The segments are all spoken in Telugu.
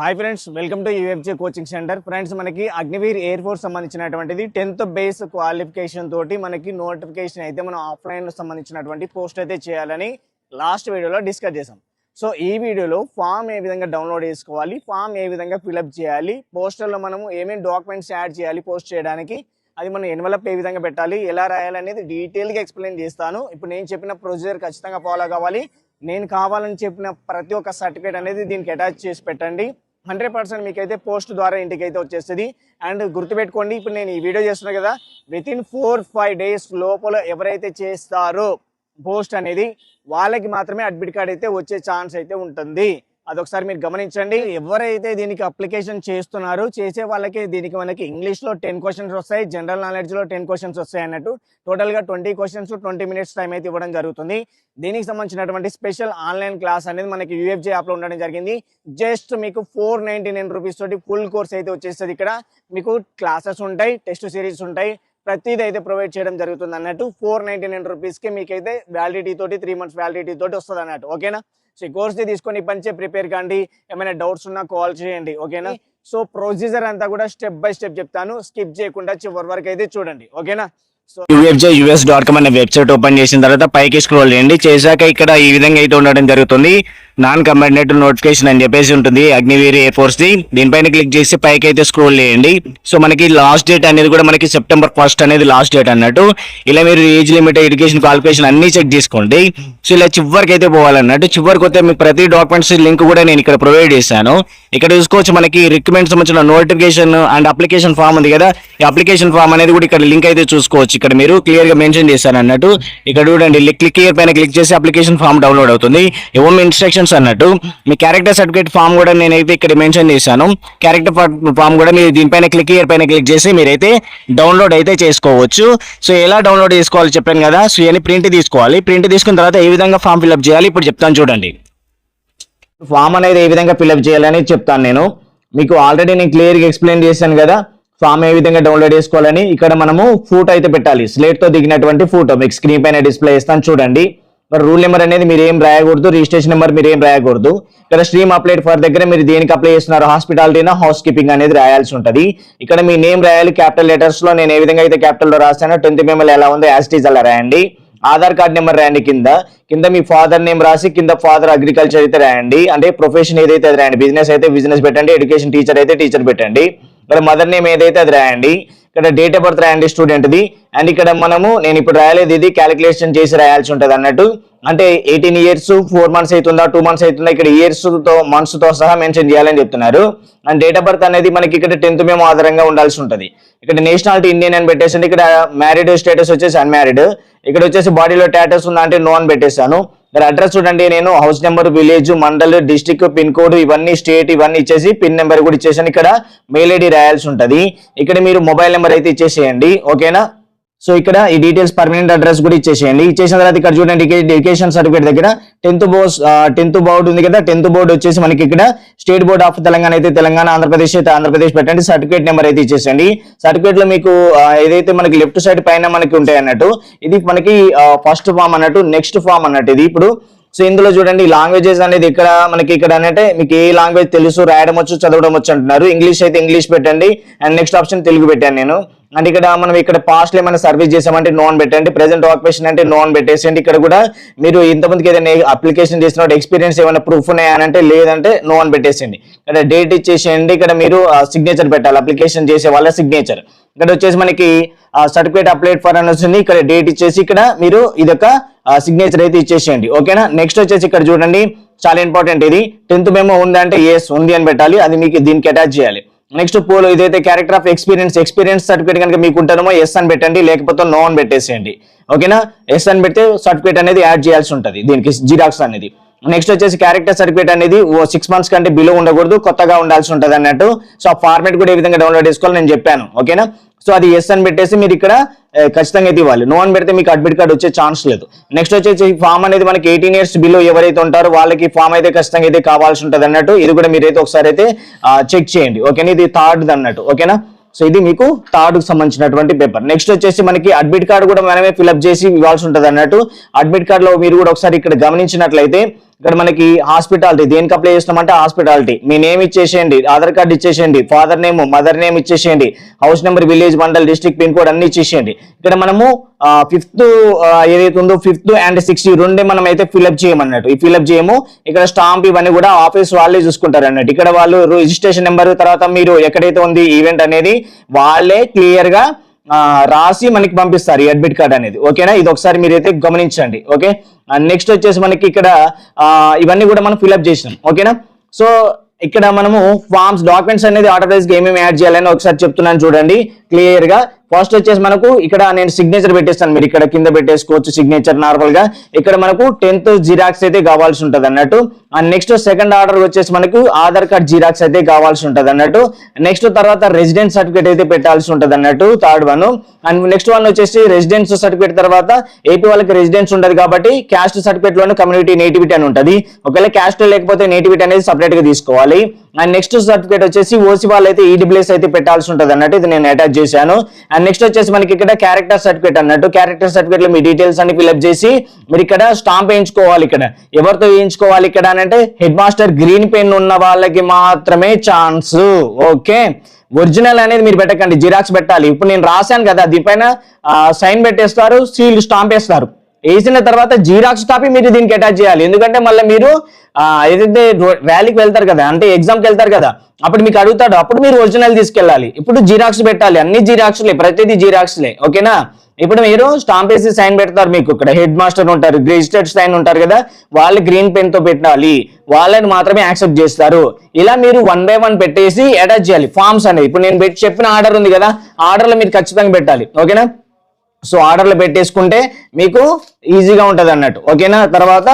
Hi friends welcome to UFJ coaching centre friends మనకి అగ్నివీర్ ఎయిర్ ఫోర్స్ సంబంధించినటువంటిది టెన్త్ బేస్ క్వాలిఫికేషన్ తోటి మనకి నోటిఫికేషన్ అయితే మనం ఆఫ్లైన్లో సంబంధించినటువంటి పోస్ట్ అయితే చేయాలని లాస్ట్ వీడియోలో డిస్కస్ చేసాం సో ఈ వీడియోలో ఫామ్ ఏ విధంగా డౌన్లోడ్ చేసుకోవాలి ఫామ్ ఏ విధంగా ఫిలప్ చేయాలి పోస్టర్లో మనము ఏమేమి డాక్యుమెంట్స్ యాడ్ చేయాలి పోస్ట్ చేయడానికి అది మనం ఎన్వలప్ ఏ విధంగా పెట్టాలి ఎలా రాయాలనేది డీటెయిల్గా ఎక్స్ప్లెయిన్ చేస్తాను. ఇప్పుడు నేను చెప్పిన ప్రొసీజర్ ఖచ్చితంగా ఫాలో కావాలి. నేను కావాలని చెప్పిన ప్రతి ఒక్క సర్టిఫికేట్ అనేది దీనికి అటాచ్ చేసి పెట్టండి. హండ్రెడ్ పర్సెంట్ మీకైతే పోస్ట్ ద్వారా ఇంటికి అయితే వచ్చేస్తుంది. అండ్ గుర్తుపెట్టుకోండి ఇప్పుడు నేను ఈ వీడియో చేస్తున్నాను కదా within four five days లోపల ఎవరైతే చేస్తారో పోస్ట్ అనేది వాళ్ళకి మాత్రమే అడ్మిట్ కార్డ్ అయితే వచ్చే ఛాన్స్ అయితే ఉంటుంది. అదొకసారి మీరు గమనించండి. ఎవరైతే దీనికి అప్లికేషన్ చేస్తున్నారో చేసే వాళ్ళకి దీనికి మనకి ఇంగ్లీష్లో టెన్ క్వశ్చన్స్ వస్తాయి జనరల్ నాలెడ్జ్లో టెన్ క్వశ్చన్స్ వస్తాయి అన్నట్టు టోటల్గా twenty questions twenty minutes time అయితే ఇవ్వడం జరుగుతుంది. దీనికి సంబంధించినటువంటి స్పెషల్ ఆన్లైన్ క్లాస్ అనేది మనకి యూఎఫ్జే యాప్లో ఉండడం జరిగింది. జస్ట్ మీకు ఫోర్ నైంటీ నైన్ రూపీస్ తోటి ఫుల్ కోర్స్ అయితే వచ్చేస్తుంది ఇక్కడ. మీకు క్లాసెస్ ఉంటాయి టెస్ట్ సిరీస్ ఉంటాయి. ప్రతిదీ అయితే ప్రొవైడ్ చేయడం జరుగుతుంది అన్నట్టు ఫోర్ నైంటీ నైన్ రూపీస్కి మీకైతే వ్యాలిడిటీ తోటి త్రీ మంత్స్ వ్యాలిడిటీ తోటి వస్తుంది అన్నట్టు ఓకేనా? సో ఈ కోర్స్ తీసుకొని పంచే ప్రిపేర్ కాండి. ఏమైనా డౌట్స్ ఉన్నా కాల్ చేయండి ఓకేనా? సో ప్రొసీజర్ అంతా కూడా స్టెప్ బై స్టెప్ చెప్తాను. స్కిప్ చేయకుండా చివరి వరకు అయితే చూడండి ఓకేనా? So UFJ US dot com అనే వెబ్సైట్ ఓపెన్ చేసిన తర్వాత పైకి స్క్రోల్ చేయండి. చేశాక ఇక్కడ ఈ విధంగా అయితే ఉండడం జరుగుతుంది. నాన్ కంబైనెడ్ నోటిఫికేషన్ అని చెప్పేసి ఉంటుంది. అగ్నివీర్ ఎయిర్ ఫోర్స్ ది. దీనిపైన క్లిక్ చేసి పైకి అయితే స్క్రోల్ చేయండి. సో మనకి లాస్ట్ డేట్ అనేది కూడా మనకి సెప్టెంబర్ ఫస్ట్ అనేది లాస్ట్ డేట్ అన్నట్టు. ఇలా మీరు ఏజ్ లిమిట్ ఎడ్యుకేషన్ క్వాలిఫికేషన్ అన్ని చెక్ చేసుకోండి. సో ఇలా చివరికి అయితే పోవాలన్నట్టు. చివరికి వస్తే మీకు ప్రతి డాక్యుమెంట్స్ లింక్ కూడా నేను ఇక్కడ ప్రొవైడ్ చేశాను. ఇక్కడ చూసుకోవచ్చు మనకి రిక్రూట్మెంట్ సంబంధించిన నోటిఫికేషన్ అండ్ అప్లికేషన్ ఫామ్ ఉంది కదా. ఈ అప్లికేషన్ ఫామ్ అనేది కూడా ఇక్కడ లింక్ అయితే చూసుకోవచ్చు. ఇక్కడ మీరు క్లియర్గా మెన్షన్ చేశాను అన్నట్టు ఇక్కడ చూడండి క్లిక్ క్లియర్ పైన క్లిక్ చేసి అప్లికేషన్ ఫామ్ డౌన్లోడ్ అవుతుంది. ఏమో ఇన్స్ట్రక్షన్స్ అన్నట్టు. మీ క్యారెక్టర్ సర్టిఫికేట్ ఫామ్ కూడా నేనైతే ఇక్కడ మెన్షన్ చేశాను. క్యారెక్టర్ ఫామ్ కూడా మీరు దీనిపైన క్లిక్ ఇయర్ పైన క్లిక్ చేసి మీరైతే డౌన్లోడ్ అయితే చేసుకోవచ్చు. సో ఎలా డౌన్లోడ్ చేసుకోవాలి చెప్పాను కదా. సో ఇవన్నీ ప్రింట్ తీసుకోవాలి. ప్రింట్ తీసుకున్న తర్వాత ఏ విధంగా ఫామ్ ఫిల్అప్ చేయాలి? ఇప్పుడు చెప్తాను చూడండి. ఫామ్ అనేది ఏ విధంగా ఫిల్అప్ చేయాలని చెప్తాను నేను. మీకు ఆల్రెడీ నేను క్లియర్గా ఎక్స్ప్లెయిన్ చేశాను కదా. ఫామ్ ఏ విధంగా డౌన్లోడ్ చేసుకోవాలని. ఇక్కడ మనము ఫోటో అయితే పెట్టాలి. స్లేట్తో దిగినటువంటి ఫోటో మీకు స్క్రీన్ పైన డిస్ప్లే చేస్తాను చూడండి. రూల్ నెంబర్ అనేది మీరు ఏం రాయకూడదు రిజిస్ట్రేషన్ నెంబర్ మీరు ఏం రాయకూడదు. ఇక్కడ స్ట్రీమ్ అప్లైడ్ ఫర్ దగ్గర మీరు దేనికి అప్లై చేస్తున్నారు హాస్పిటాలిటీనా హౌస్ కీపింగ్ అనేది రాయాల్సి ఉంటుంది. ఇక్కడ మీ నేమ్ రాయాలి క్యాపిటల్ లెటర్స్లో నేను ఏ విధంగా అయితే క్యాపిటల్లో రాస్తానో టెన్త్ మెమల్ ఎలా ఉందో యాస్టీజ్ అలా రాయండి. ఆధార్ కార్డ్ నెంబర్ రాయండి కింద. కింద మీ ఫాదర్ నేమ్ రాసి కింద ఫాదర్ అగ్రికల్చర్ అయితే రాయండి. అంటే ప్రొఫెషన్ ఏదైతే రాయండి బిజినెస్ అయితే బిజినెస్ పెట్టండి ఎడ్యుకేషన్ టీచర్ అయితే టీచర్ పెట్టండి. ఇక్కడ మదర్ నేమ్ ఏదైతే అది రాయండి. ఇక్కడ డేట్ ఆఫ్ బర్త్ రాయండి స్టూడెంట్ది అండ్ ఇక్కడ మనము నేను ఇప్పుడు రాయలేదు ఇది క్యాలిక్యులేషన్ చేసి రాయాల్సి ఉంటుంది అన్నట్టు. అంటే ఎయిటీన్ ఇయర్స్ ఫోర్ మంత్స్ అవుతుందా టూ మంత్స్ అవుతుందా ఇక్కడ ఇయర్స్తో మంత్స్తో సహా మెన్షన్ చేయాలని చెప్తున్నారు. అండ్ డేట్ ఆఫ్ బర్త్ అనేది మనకి ఇక్కడ టెన్త్ మేము ఆధారంగా ఉండాల్సి ఉంటుంది. ఇక్కడ నేషనాలిటీ ఇండియన్ అని పెట్టేసి ఇక్కడ మ్యారీడ్ స్టేటస్ వచ్చేసి అన్మ్యారీడ్ ఇక్కడ వచ్చేసి బాడీలో టాటస్ ఉందా అంటే నో అని పెట్టేశాను. మీరు అడ్రస్ చూడండి నేను house number village mandal district pin code ఇవన్నీ స్టేట్ ఇవన్నీ ఇచ్చేసి పిన్ నెంబర్ కూడా ఇచ్చేసాను. ఇక్కడ మెయిల్ ఐడి రాయాల్సి ఉంటుంది. ఇక్కడ మీరు మొబైల్ నెంబర్ అయితే ఇచ్చేసేయండి. ఓకేనా? సో ఇక్కడ ఈ డీటెయిల్స్ పర్మనెంట్ అడ్రస్ కూడా ఇచ్చేసేయండి. ఇచ్చేసిన తర్వాత ఇక్కడ చూడండి ఎడ్యుకేషన్ సర్టిఫికేట్ దగ్గర టెన్త్ బోర్డ్ టెన్త్ బోర్డు ఉంది కదా టెన్త్ బోర్డు వచ్చేసి మనకి ఇక్కడ స్టేట్ బోర్డ్ ఆఫ్ తెలంగాణ అయితే తెలంగాణ ఆంధ్రప్రదేశ్ అయితే ఆంధ్రప్రదేశ్ పెట్టండి సర్టిఫికేట్ నెంబర్ అయితే ఇచ్చేసండి సర్టిఫికేట్లో మీకు ఏదైతే మనకి లెఫ్ట్ సైడ్ పైన మనకి ఉంటాయి అన్నట్టు ఇది మనకి ఫస్ట్ ఫామ్ అన్నట్టు నెక్స్ట్ ఫామ్ అన్నట్టు ఇది ఇప్పుడు. సో ఇందులో చూడండి లాంగ్వేజెస్ అనేది ఇక్కడ మనకి ఇక్కడ అంటే మీకు ఏ లాంగ్వేజ్ తెలుసు రాయడం వచ్చు చదవడం వచ్చు అంటున్నారు. ఇంగ్లీష్ అయితే ఇంగ్లీష్ పెట్టండి అండ్ నెక్స్ట్ ఆప్షన్ తెలుగు పెట్టాను నేను. అండ్ ఇక్కడ మనం ఇక్కడ పాస్ట్ ఏమైనా సర్వీస్ చేసామంటే నోన్ పెట్టండి. ప్రెసెంట్ ఆక్యుపేషన్ అంటే నోన్ పెట్టేసండి ఇక్కడ కూడా మీరు ఇంతమందికి ఏదైనా అప్లికేషన్ చేసినప్పుడు ఎక్స్పీరియన్స్ ఏమైనా ప్రూఫ్ ఉన్నాయనంటే లేదంటే నో అని పెట్టేసేయండి. ఇక్కడ డేట్ ఇచ్చేసేయండి. ఇక్కడ మీరు సిగ్నేచర్ పెట్టాలి. అప్లికేషన్ చేసే వాళ్ళ సిగ్నేచర్ ఇక్కడ వచ్చేసి మనకి సర్టిఫికేట్ అప్లైడ్ ఫర్ అని వస్తుంది. ఇక్కడ డేట్ ఇచ్చేసి ఇక్కడ మీరు ఇదొక సిగ్నేచర్ అయితే ఇచ్చేసేయండి. ఓకేనా నెక్స్ట్ వచ్చేసి ఇక్కడ చూడండి. చాలా ఇంపార్టెంట్ ఇది. టెన్త్ మేము ఉందంటే ఎస్ ఉంది అని పెట్టాలి. అది మీకు దీనికి అటాచ్ చేయాలి. నెక్స్ట్ పోలో ఇదైతే character of experience experience certificate కనుక మీకు ఉంటారేమో ఎస్ అని పెట్టండి లేకపోతే నో అని పెట్టేసేయండి. ఓకేనా? ఎస్ అని పెడితే సర్టిఫికేట్ అనేది యాడ్ చేయాల్సి ఉంటుంది దీనికి జిరాక్స్ అనేది. నెక్స్ట్ వచ్చేసి క్యారెక్టర్ సర్టిఫికేట్ అనేది ఓ సిక్స్ మంత్స్ కంటే బిలో ఉండకూడదు కొత్తగా ఉండాల్సి ఉంటుంది అన్నట్టు సో ఆ ఫార్మేట్ కూడా ఏ విధంగా డౌన్లోడ్ చేసుకోవాలి నేను చెప్పాను ఓకేనా? సో అది ఎస్ అని పెట్టేసి మీరు ఇక్కడ ఖచ్చితంగా అయితే ఇవ్వాలి. నో అని పెడితే మీకు అడ్మిట్ కార్డ్ వచ్చే ఛాన్స్ లేదు. నెక్స్ట్ వచ్చేసి ఫామ్ అనేది మనకి ఎయిటీన్ ఇయర్స్ బిలో ఎవరైతే ఉంటారో వాళ్ళకి ఫామ్ అయితే ఖచ్చితంగా అయితే కావాల్సి ఉంటుంది అన్నట్టు. ఇది కూడా మీరైతే ఒకసారి అయితే చెక్ చేయండి. ఓకేనా ఇది థర్డ్ అన్నట్టు. ఓకేనా సో ఇది మీకు థర్డ్కి సంబంధించినటువంటి పేపర్ నెక్స్ట్ వచ్చేసి మనకి అడ్మిట్ కార్డు కూడా మనమే ఫిల్అప్ చేసి ఇవ్వాల్సి ఉంటుంది అన్నట్టు. అడ్మిట్ కార్డ్లో మీరు కూడా ఒకసారి ఇక్కడ గమనించినట్లయితే ఇక్కడ మనకి హాస్పిటాలిటీ దేనికి అప్లై చేస్తామంటే హాస్పిటాలిటీ. మీ నేమ్ ఇచ్చేసేయండి ఆధార్ కార్డు ఇచ్చేసేయండి ఫాదర్ నేమ్ మదర్ నేమ్ ఇచ్చేసేయండి house number village mandal district pin code అన్ని ఇచ్చేసేయండి. ఇక్కడ మనము ఫిఫ్త్ ఏదైతే ఉందో ఫిఫ్త్ అండ్ సిక్స్త్ ఈ రెండే మనం అయితే ఫిల్అప్ చేయమన్నట్టు. ఈ ఫిల్అప్ చేయము ఇక్కడ స్టాంప్ ఇవన్నీ కూడా ఆఫీస్ వాళ్ళే చూసుకుంటారు అన్నట్టు ఇక్కడ వాళ్ళు రిజిస్ట్రేషన్ నెంబర్ తర్వాత మీరు ఎక్కడైతే ఉంది ఈవెంట్ అనేది వాళ్ళే క్లియర్గా రాసి మనకి పంపిస్తారు ఈ అడ్మిట్ కార్డ్ అనేది. ఓకేనా? ఇది ఒకసారి మీరైతే గమనించండి. ఓకే? నెక్స్ట్ వచ్చేసి మనకి ఇక్కడ ఇవన్నీ కూడా మనం ఫిల్అప్ చేసినాం. ఓకేనా సో ఇక్కడ మనము ఫార్మ్స్ డాక్యుమెంట్స్ అనేది ఆర్డరైజ్గా ఏమేమి యాడ్ చేయాలని ఒకసారి చెప్తున్నాను చూడండి. క్లియర్గా? ఫస్ట్ వచ్చేసి మనకు ఇక్కడ నేను సిగ్నేచర్ పెట్టేస్తాను. మీరు ఇక్కడ కింద పెట్టేసుకోవచ్చు సిగ్నేచర్ నార్మల్గా. ఇక్కడ మనకు టెన్త్ జిరాక్స్ అయితే కావాల్సి ఉంటుంది అన్నట్టు. అండ్ నెక్స్ట్ సెకండ్ ఆర్డర్ వచ్చేసి మనకు ఆధార్ కార్డ్ జిరాక్స్ అయితే కావాల్సి ఉంటుంది అన్నట్టు. నెక్స్ట్ తర్వాత రెసిడెన్స్ సర్టిఫికేట్ అయితే పెట్టాల్సి ఉంటుంది అన్నట్టు. Third one and next one వచ్చేసి రెసిడెన్స్ సర్టిఫికేట్ తర్వాత ఏపీ వాళ్ళకి రెసిడెన్స్ ఉండదు కాబట్టి క్యాస్ట్ సర్టిఫికేట్లోనే కమ్యూనిటీ నేటివిటీ అని ఉంటుంది. ఒకవేళ క్యాస్ట్ లేకపోతే నేటివిటీ అనేది సపరేట్గా తీసుకోవాలి. అండ్ నెక్స్ట్ సర్టిఫికేట్ వచ్చేసి ఓసీ వాళ్ళు అయితే ఈడబ్ల్యూఎస్ అయితే పెట్టాల్సి ఉంటుంది అన్నట్టు ఇది నేను అటాచ్ చేశాను. అండ్ నెక్స్ట్ వచ్చేసి మనకి ఇక్కడ క్యారెక్టర్ సర్టిఫికేట్ అన్నట్టు క్యారెక్టర్ సర్టిఫికేట్లో మీ డీటెయిల్స్ అన్ని ఫిల్అప్ చేసి మీరు ఇక్కడ స్టాంప్ వేయించుకోవాలి ఇక్కడ. ఎవరితో వేయించుకోవాలి ఇక్కడ అంటే హెడ్ మాస్టర్ గ్రీన్ పెన్ ఉన్న వాళ్ళకి మాత్రమే ఛాన్స్ ఓకే ఒరిజినల్ అనేది మీరు పెట్టకండి జిరాక్స్ పెట్టాలి. ఇప్పుడు నేను రాశాను కదా దీనిపైన సైన్ పెట్టేస్తారు సీల్ స్టాంప్ వేస్తారు. వేసిన తర్వాత జీరాక్స్ కాపీ మీరు దీనికి అటాచ్ చేయాలి. ఎందుకంటే మళ్ళీ మీరు ఏదైతే ర్యాలీకి వెళ్తారు కదా అంటే ఎగ్జామ్కి వెళ్తారు కదా అప్పుడు మీకు అడుగుతాడు. అప్పుడు మీరు ఒరిజినల్ తీసుకెళ్ళాలి. ఇప్పుడు జీరాక్స్ పెట్టాలి. అన్ని జీరాక్స్లే ప్రతిదీ జీరాక్స్లే ఓకేనా ఇప్పుడు మీరు స్టాంప్ వేసి సైన్ పెడతారు మీకు. ఇక్కడ హెడ్ మాస్టర్ ఉంటారు రిజిస్టర్డ్ సైన్ ఉంటారు కదా వాళ్ళు గ్రీన్ పెన్తో పెట్టాలి. వాళ్ళని మాత్రమే యాక్సెప్ట్ చేస్తారు. ఇలా మీరు వన్ బై వన్ పెట్టేసి అటాచ్ చేయాలి. ఫార్మ్స్ అనేది ఇప్పుడు నేను పెట్టి చెప్పిన ఆర్డర్ ఉంది కదా ఆర్డర్లో మీరు ఖచ్చితంగా పెట్టాలి. ఓకేనా సో ఆర్డర్లు పెట్టేసుకుంటే మీకు ఈజీగా ఉంటుంది అన్నట్టు. ఓకేనా? తర్వాత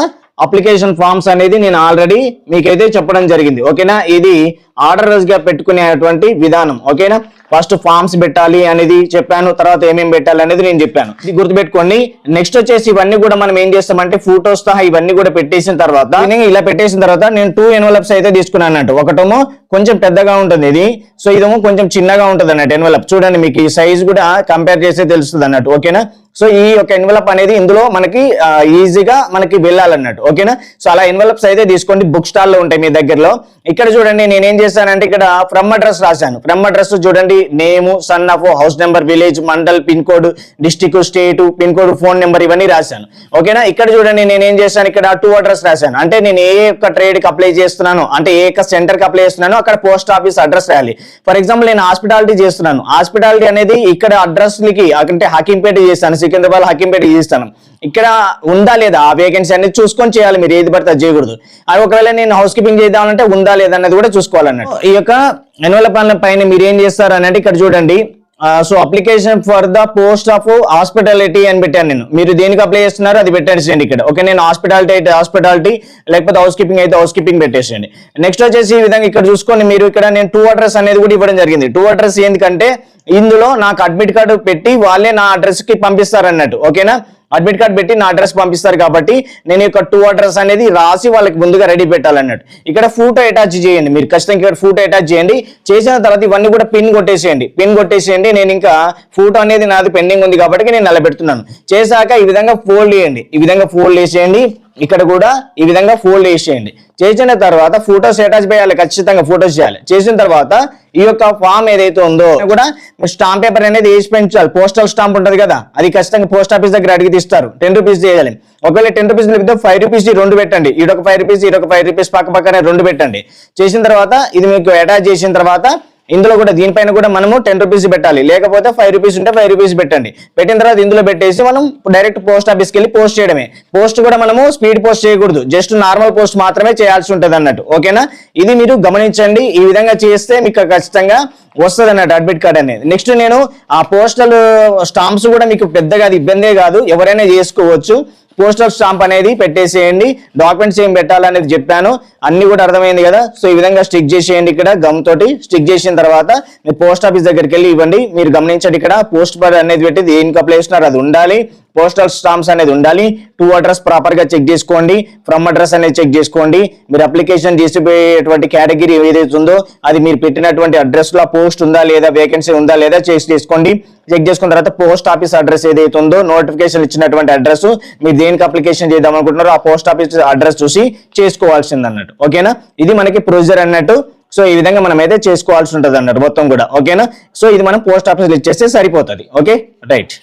అప్లికేషన్ ఫామ్స్ అనేది నేను ఆల్రెడీ మీకైతే చెప్పడం జరిగింది. ఓకేనా? ఇది ఆర్డర్స్గా పెట్టుకునేటువంటి విధానం. ఓకేనా? ఫస్ట్ ఫామ్స్ పెట్టాలి అనేది చెప్పాను. తర్వాత ఏమేమి పెట్టాలి అనేది నేను చెప్పాను. ఇది గుర్తుపెట్టుకోండి. నెక్స్ట్ వచ్చేసి ఇవన్నీ కూడా మనం ఏం చేస్తామంటే ఫోటోస్తో ఇవన్నీ కూడా పెట్టేసిన తర్వాత నేను ఇలా పెట్టేసిన తర్వాత నేను టూ ఎన్వలప్స్ అయితే తీసుకున్నాను అన్నట్టు. ఒకటేమో కొంచెం పెద్దగా ఉంటుంది ఇది. సో ఇదేమో కొంచెం చిన్నగా ఉంటుంది అన్నట్టు ఎన్వలప్ చూడండి మీకు ఈ సైజ్ కూడా కంపేర్ చేస్తే తెలుస్తుంది అన్నట్టు. ఓకేనా? సో ఈ యొక్క ఎన్వలప్ అనేది ఇందులో మనకి ఈజీగా మనకి వెళ్ళాలన్నట్టు. ఓకేనా? సో అలా ఎన్వలప్స్ అయితే తీసుకోండి. బుక్ స్టాల్లో ఉంటాయి మీ దగ్గరలో. ఇక్కడ చూడండి నేనేం చేశానంటే ఇక్కడ ఫ్రమ్ అడ్రస్ రాశాను. ఫ్రమ్ అడ్రస్ చూడండి name son of house number village mandal pin code district state pin code phone number ఇవన్నీ రాశాను. ఓకేనా? ఇక్కడ చూడండి నేను ఏం చేశాను? ఇక్కడ టూ అడ్రస్ రాశాను. అంటే నేను ఏ యొక్క ట్రేడ్కి అప్లై చేస్తున్నాను? అంటే ఏ యొక్క సెంటర్కి అప్లై చేస్తున్నాను? అక్కడ పోస్ట్ ఆఫీస్ అడ్రస్ రాయాలి. ఫర్ ఎగ్జాంపుల్ నేను హాస్పిటాలిటీ చేస్తున్నాను. హాస్పిటాలిటీ అనేది ఇక్కడ అడ్రస్కి అంటే హకీంపేట చేస్తాను సికింద్రాబాద్ హకీంపేట చేస్తాను. ఇక్కడ ఉందా లేదా? ఆ వేకెన్సీ అనేది చూసుకొని చేయాలి మీరు. ఏది పడితే చేయకూడదు. అది ఒకవేళ నేను హౌస్ కీపింగ్ చేద్దామంటే ఉందా లేదా అనేది కూడా చూసుకోవాలన్నట్టు. ఈ యొక్క ఎన్వల పైన మీరు ఏం చేస్తారు అన్నట్టు ఇక్కడ చూడండి. So application for the post of hospitality అని పెట్టాను నేను. మీరు దేనికి అప్లై చేస్తున్నారో అది పెట్టేసేయండి ఇక్కడ. ఓకే నేను హాస్పిటాలిటీ అయితే హాస్పిటాలిటీ లేకపోతే హౌస్ కీపింగ్ అయితే హౌస్ కీపింగ్ పెట్టేసేయండి. నెక్స్ట్ వచ్చేసి ఈ విధంగా ఇక్కడ చూసుకోండి. మీరు ఇక్కడ నేను టూ అడ్రస్ అనేది కూడా ఇవ్వడం జరిగింది. టూ అడ్రస్ ఎందుకంటే ఇందులో నాకు అడ్మిట్ కార్డు పెట్టి వాళ్ళే నా అడ్రస్కి పంపిస్తారు అన్నట్టు ఓకేనా? అడ్మిట్ కార్డ్ పెట్టి నా అడ్రస్ పంపిస్తారు కాబట్టి నేను యొక్క టూ అడ్రస్ అనేది రాసి వాళ్ళకి ముందుగా రెడీ పెట్టాలన్నట్టు. ఇక్కడ ఫోటో అటాచ్ చేయండి మీరు ఖచ్చితంగా ఇక్కడ ఫోటో అటాచ్ చేయండి. చేసిన తర్వాత ఇవన్నీ కూడా పిన్ కొట్టేసేయండి పిన్ కొట్టేసేయండి. నేను ఇంకా ఫోటో అనేది నాది పెండింగ్ ఉంది కాబట్టి నేను నిలబెడుతున్నాను. చేశాక ఈ విధంగా ఫోల్డ్ చేయండి ఈ విధంగా ఫోల్డ్ చేసేయండి. ఇక్కడ కూడా ఈ విధంగా ఫోల్డ్ చేసేయండి. చేసిన తర్వాత ఫోటోస్ అటాచ్ చేయాలి ఖచ్చితంగా ఫోటోస్ చేయాలి. చేసిన తర్వాత ఈ యొక్క ఫామ్ ఏదైతే ఉందో కూడా స్టాంప్ పేపర్ అనేది వేసి పెంచాలి. పోస్టల్ స్టాంప్ ఉంటుంది కదా అది ఖచ్చితంగా పోస్ట్ ఆఫీస్ దగ్గర అడిగి తీస్తారు. టెన్ రూపీస్ చేయాలి. ఒకవేళ టెన్ రూపీస్ లేకపోతే ఫైవ్ రూపీస్ రెండు పెట్టండి. ఈడొక ఫైవ్ రూపీస్ ఈడొక ఫైవ్ రూపీస్ పక్క పక్కనే రెండు పెట్టండి. చేసిన తర్వాత ఇది మీకు అటాచ్ చేసిన తర్వాత ఇందులో కూడా దీనిపైన కూడా మనము టెన్ రూపీస్ పెట్టాలి. లేకపోతే ఫైవ్ రూపీస్ ఉంటే ఫైవ్ రూపీస్ పెట్టండి. పెట్టిన తర్వాత ఇందులో పెట్టేసి మనం డైరెక్ట్ పోస్ట్ ఆఫీస్కి వెళ్ళి పోస్ట్ చేయడమే. పోస్ట్ కూడా మనము స్పీడ్ పోస్ట్ చేయకూడదు. జస్ట్ నార్మల్ పోస్ట్ మాత్రమే చేయాల్సి ఉంటుంది అన్నట్టు. ఓకేనా ఇది మీరు గమనించండి. ఈ విధంగా చేస్తే మీకు ఖచ్చితంగా వస్తుంది అన్నట్టు అడ్మిట్ కార్డ్ అనేది. నెక్స్ట్ నేను ఆ పోస్టల్ స్టాంప్స్ కూడా మీకు పెద్దగా అది ఇబ్బందే కాదు. ఎవరైనా చేసుకోవచ్చు. పోస్టల్ స్టాంప్ అనేది పెట్టేసేయండి. డాక్యుమెంట్స్ ఏం పెట్టాలనేది చెప్పాను. అన్ని కూడా అర్థమైంది కదా. సో ఈ విధంగా స్టిక్ చేసేయండి ఇక్కడ గమ్ తోటి స్టిక్ చేసిన తర్వాత పోస్ట్ ఆఫీస్ దగ్గరికి వెళ్ళి ఇవ్వండి. మీరు గమనించండి ఇక్కడ పోస్ట్ బార్ అనేది పెట్టి దేనికి అప్లై చేస్తున్నారు? అది ఉండాలి. పోస్టల్ స్టాంప్స్ అనేది ఉండాలి. టూ అడ్రస్ ప్రాపర్గా చెక్ చేసుకోండి. ఫ్రమ్ అడ్రస్ అనేది చెక్ చేసుకోండి. మీరు అప్లికేషన్ చేసిపోయేటువంటి కేటగిరీ ఏదైతే ఉందో అది మీరు పెట్టినటువంటి అడ్రస్లో పోస్ట్ ఉందా లేదా వేకెన్సీ ఉందా లేదా చెక్ చేసుకోండి. చెక్ చేసుకున్న తర్వాత పోస్ట్ ఆఫీస్ అడ్రస్ ఏదైతే ఉందో నోటిఫికేషన్ ఇచ్చినటువంటి అడ్రస్ మీరు దేనికి అప్లికేషన్ చేద్దాం అనుకుంటున్నారో ఆ పోస్ట్ ఆఫీస్ అడ్రస్ చూసి చేసుకోవాల్సింది అన్నట్టు. ఓకేనా ఇది మనకి ప్రొసీజర్ అన్నట్టు. సో ఈ విధంగా మనం అయితే చేసుకోవాల్సి ఉంటుంది అన్నట్టు మొత్తం కూడా. ఓకేనా సో ఇది మనం పోస్ట్ ఆఫీస్లో ఇచ్చేస్తే సరిపోతుంది. Okay right